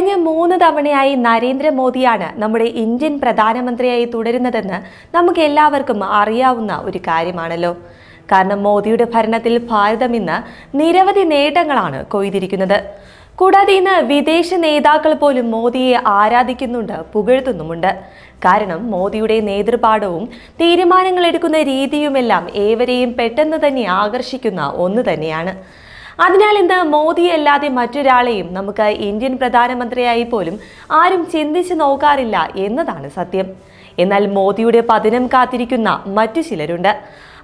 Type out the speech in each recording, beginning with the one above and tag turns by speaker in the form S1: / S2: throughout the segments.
S1: കഴിഞ്ഞ മൂന്ന് തവണയായി നരേന്ദ്രമോദിയാണ് നമ്മുടെ ഇന്ത്യൻ പ്രധാനമന്ത്രിയായി തുടരുന്നതെന്ന് നമുക്ക് എല്ലാവർക്കും അറിയാവുന്ന ഒരു കാര്യമാണല്ലോ. കാരണം മോദിയുടെ ഭരണത്തിൽ ഭാരതം ഇന്ന് നിരവധി നേട്ടങ്ങളാണ് കൊയ്തിരിക്കുന്നത്. കൂടാതെ ഇന്ന് വിദേശ നേതാക്കൾ പോലും മോദിയെ ആരാധിക്കുന്നുണ്ട് പുകഴ്ത്തുന്നുമുണ്ട്. കാരണം മോദിയുടെ നേതൃപാഠവും തീരുമാനങ്ങൾ എടുക്കുന്ന രീതിയുമെല്ലാം ഏവരെയും പെട്ടെന്ന് തന്നെ ആകർഷിക്കുന്ന ഒന്ന് തന്നെയാണ്. അതിനാൽ ഇന്ന് മോദിയെ അല്ലാതെ മറ്റൊരാളെയും നമുക്ക് ഇന്ത്യൻ പ്രധാനമന്ത്രിയായി പോലും ആരും ചിന്തിച്ചു നോക്കാറില്ല എന്നതാണ് സത്യം. എന്നാൽ മോദിയുടെ പതനം കാത്തിരിക്കുന്ന മറ്റു ചിലരുണ്ട്.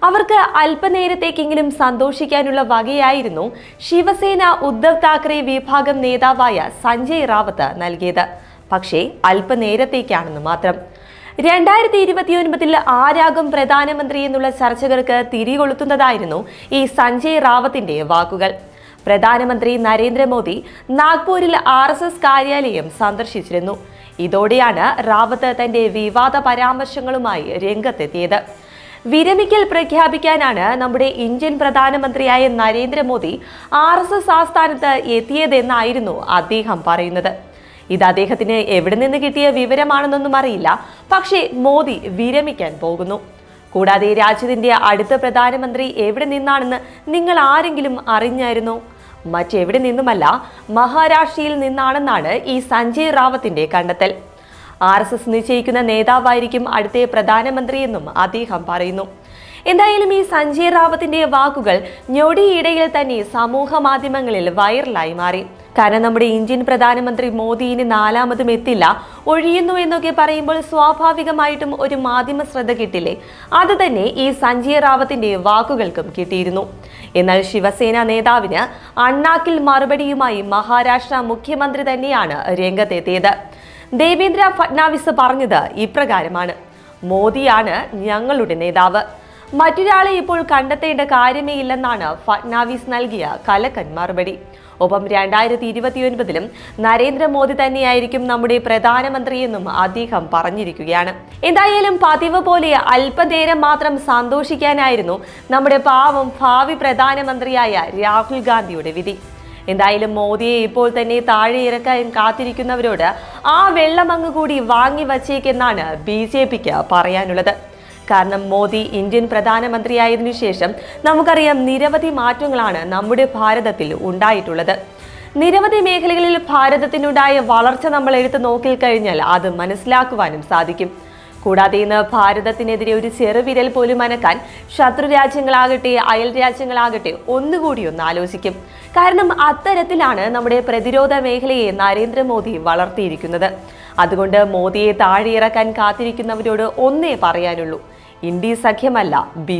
S1: അവർക്ക് അല്പനേരത്തേക്കെങ്കിലും സന്തോഷിക്കാനുള്ള വകയായിരുന്നു ശിവസേന ഉദ്ധവ് താക്കറെ വിഭാഗം നേതാവായ സഞ്ജയ് റാവത്ത് നൽകിയത്. പക്ഷേ അല്പനേരത്തേക്കാണെന്ന് മാത്രം. രണ്ടായിരത്തി ഇരുപത്തിയൊൻപതിൽ ആരാകും പ്രധാനമന്ത്രി എന്നുള്ള ചർച്ചകൾക്ക് തിരികൊളുത്തുന്നതായിരുന്നു ഈ സഞ്ജയ് റാവത്തിന്റെ വാക്കുകൾ. പ്രധാനമന്ത്രി നരേന്ദ്രമോദി നാഗ്പൂരിൽ ആർ എസ് എസ് കാര്യാലയം സന്ദർശിച്ചിരുന്നു. ഇതോടെയാണ് റാവത്ത് തന്റെ വിവാദ പരാമർശങ്ങളുമായി രംഗത്തെത്തിയത്. വിരമിക്കൽ പ്രഖ്യാപിക്കാനാണ് നമ്മുടെ ഇന്ത്യൻ പ്രധാനമന്ത്രിയായ നരേന്ദ്രമോദി ആർ എസ് എസ് ആസ്ഥാനത്ത് എത്തിയതെന്നായിരുന്നു അദ്ദേഹം പറയുന്നത്. ഇത് അദ്ദേഹത്തിന് എവിടെ നിന്ന് കിട്ടിയ വിവരമാണെന്നൊന്നും അറിയില്ല. പക്ഷേ മോദി വിരമിക്കാൻ പോകുന്നു. കൂടാതെ രാജ്യത്തിന്റെ അടുത്ത പ്രധാനമന്ത്രി എവിടെ നിന്നാണെന്ന് നിങ്ങൾ ആരെങ്കിലും അറിഞ്ഞായിരുന്നോ? മറ്റെവിടെ നിന്നുമല്ല മഹാരാഷ്ട്രയിൽ നിന്നാണെന്നാണ് ഈ സഞ്ജയ് റാവത്തിന്റെ കണ്ടെത്തൽ. ആർ എസ് എസ് നിശ്ചയിക്കുന്ന നേതാവായിരിക്കും അടുത്ത പ്രധാനമന്ത്രിയെന്നും അദ്ദേഹം പറയുന്നു. എന്തായാലും ഈ സഞ്ജയ് റാവത്തിന്റെ വാക്കുകൾ ഞൊടിയിടയിൽ തന്നെ സമൂഹ മാധ്യമങ്ങളിൽ വൈറലായി മാറി. കാരണം നമ്മുടെ ഇന്ത്യൻ പ്രധാനമന്ത്രി മോദി ഇനി നാലാമതും എത്തില്ല. ഒഴിയുന്നു എന്നൊക്കെ പറയുമ്പോൾ സ്വാഭാവികമായിട്ടും ഒരു മാധ്യമ ശ്രദ്ധ കിട്ടില്ലേ? അത് തന്നെ ഈ സഞ്ജയ് റാവത്തിന്റെ വാക്കുകൾക്കും കിട്ടിയിരുന്നു. എന്നാൽ ശിവസേന നേതാവിന് അണ്ണാക്കിൽ മറുപടിയുമായി മഹാരാഷ്ട്ര മുഖ്യമന്ത്രി തന്നെയാണ് രംഗത്തെത്തിയത്. ദേവേന്ദ്ര ഫട്നാവിസ് പറഞ്ഞത് ഇപ്രകാരമാണ്. മോദിയാണ് ഞങ്ങളുടെ നേതാവ്. മറ്റൊരാളെ ഇപ്പോൾ കണ്ടെത്തേണ്ട കാര്യമേ ഇല്ലെന്നാണ് ഫട്നാവിസ് നൽകിയ കലക്കൻ മറുപടി. ഒപ്പം രണ്ടായിരത്തി ഇരുപത്തിയൊൻപതിലും നരേന്ദ്രമോദി തന്നെയായിരിക്കും നമ്മുടെ പ്രധാനമന്ത്രിയെന്നും അദ്ദേഹം പറഞ്ഞിരിക്കുകയാണ്. എന്തായാലും പതിവ് പോലെ അല്പനേരം മാത്രം സന്തോഷിക്കാനായിരുന്നു നമ്മുടെ പാവം ഭാവി പ്രധാനമന്ത്രിയായ രാഹുൽ ഗാന്ധിയുടെ വിധി. എന്തായാലും മോദിയെ ഇപ്പോൾ തന്നെ താഴെ ഇറക്കാൻ കാത്തിരിക്കുന്നവരോട് ആ വെള്ളമങ്ങ് കൂടി വാങ്ങി വച്ചേക്കെന്നാണ് ബി ജെ പിക്ക് പറയാനുള്ളത്. കാരണം മോദി ഇന്ത്യൻ പ്രധാനമന്ത്രിയായതിനു ശേഷം നമുക്കറിയാം നിരവധി മാറ്റങ്ങളാണ് നമ്മുടെ ഭാരതത്തിൽ ഉണ്ടായിട്ടുള്ളത്. നിരവധി മേഖലകളിൽ ഭാരതത്തിനുണ്ടായ വളർച്ച നമ്മൾ എടുത്തു നോക്കി കഴിഞ്ഞാൽ അത് മനസ്സിലാക്കുവാനും സാധിക്കും. കൂടാതെ ഇന്ന് ഭാരതത്തിനെതിരെ ഒരു ചെറുവിരൽ പോലും അനക്കാൻ ശത്രു രാജ്യങ്ങളാകട്ടെ അയൽ രാജ്യങ്ങളാകട്ടെ ഒന്നുകൂടി ഒന്ന് ആലോചിക്കും. കാരണം അത്തരത്തിലാണ് നമ്മുടെ പ്രതിരോധ മേഖലയെ നരേന്ദ്രമോദി വളർത്തിയിരിക്കുന്നത്. അതുകൊണ്ട് മോദിയെ താഴെയിറക്കാൻ കാത്തിരിക്കുന്നവരോട് ഒന്നേ പറയാനുള്ളൂ. India സഖ്യമല്ല B